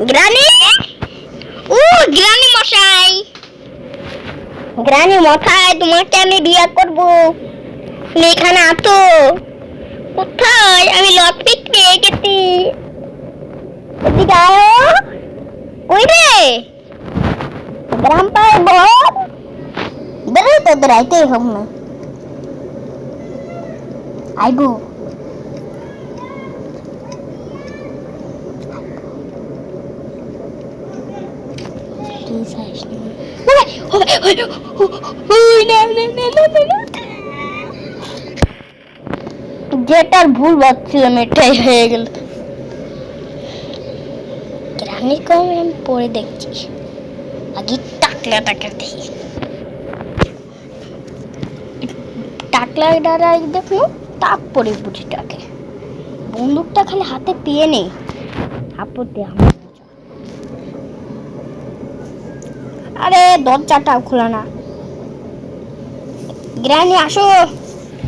Granny ও granny মশাই granny মশাই তোমাকে আমি বিয়ে করব। তুমি এখানে আছো? কোথায়? আমি লটপিক পেয়ে গেছি। এদিকে আয়ো। ওই রে। গ্রাম পায় বল বেরোই তো বেড়াইতেই হোক না। আইবো। যেটার ভুল ভাবছিলাম এটাই হয়ে গেল। গ্রামের কম আমি পরে দেখছি। আগে টাকলাটাকে দেখি। টাকলা দ্বারা দেখো তারপরে বুঝিটাকে। বন্দুকটা খালি হাতে পেয়ে নেই। আপত্তি আমার আরে দরজাটা খোলা না। গ্রানি আসো।